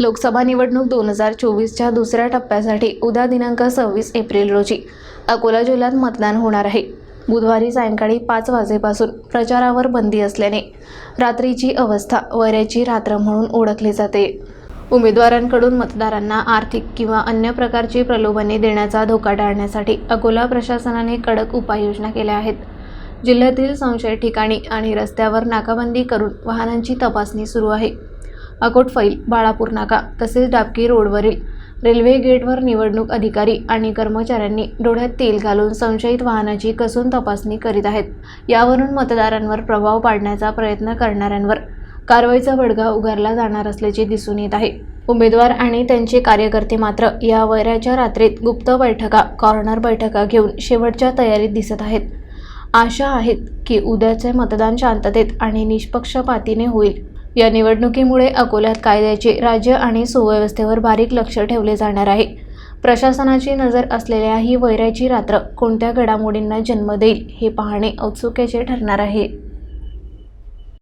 लोकसभा निवडणूक दोन हजार चोवीसच्या दुसऱ्या टप्प्यासाठी उद्या दिनांक सव्वीस एप्रिल रोजी अकोला जिल्ह्यात मतदान होणार आहे. बुधवारी सायंकाळी पाच वाजेपासून प्रचारावर बंदी असल्याने रात्रीची अवस्था वऱ्याची रात्र म्हणून ओळखली जाते. उमेदवारांकडून मतदारांना आर्थिक किंवा अन्य प्रकारची प्रलोभने देण्याचा धोका टाळण्यासाठी अकोला प्रशासनाने कडक उपाययोजना केल्या आहेत. जिल्ह्यातील संशय ठिकाणी आणि रस्त्यावर नाकाबंदी करून वाहनांची तपासणी सुरू आहे. अकोटफैल बाळापूर नाका तसेच डाबकी रोडवरील रेल्वे गेटवर निवडणूक अधिकारी आणि कर्मचाऱ्यांनी डोळ्यात तेल घालून संशयित वाहनाची कसून तपासणी करीत आहेत. यावरून मतदारांवर प्रभाव पाडण्याचा प्रयत्न करणाऱ्यांवर कारवाईचा बडगा उगारला जाणार असल्याचे दिसून येत आहे. उमेदवार आणि त्यांचे कार्यकर्ते मात्र या वैराच्या रात्रीत गुप्त बैठका कॉर्नर बैठका घेऊन शेवटच्या तयारीत दिसत आहेत. आशा आहेत की उद्याचे मतदान शांततेत आणि निष्पक्षपातीने होईल. या निवडणुकीमुळे अकोल्यात कायद्याचे राज्य आणि सुव्यवस्थेवर बारीक लक्ष ठेवले जाणार आहे. प्रशासनाची नजर असलेल्या ही वैराची रात्र कोणत्या घडामोडींना जन्म देईल हे पाहणे औत्सुक्याचे ठरणार आहे.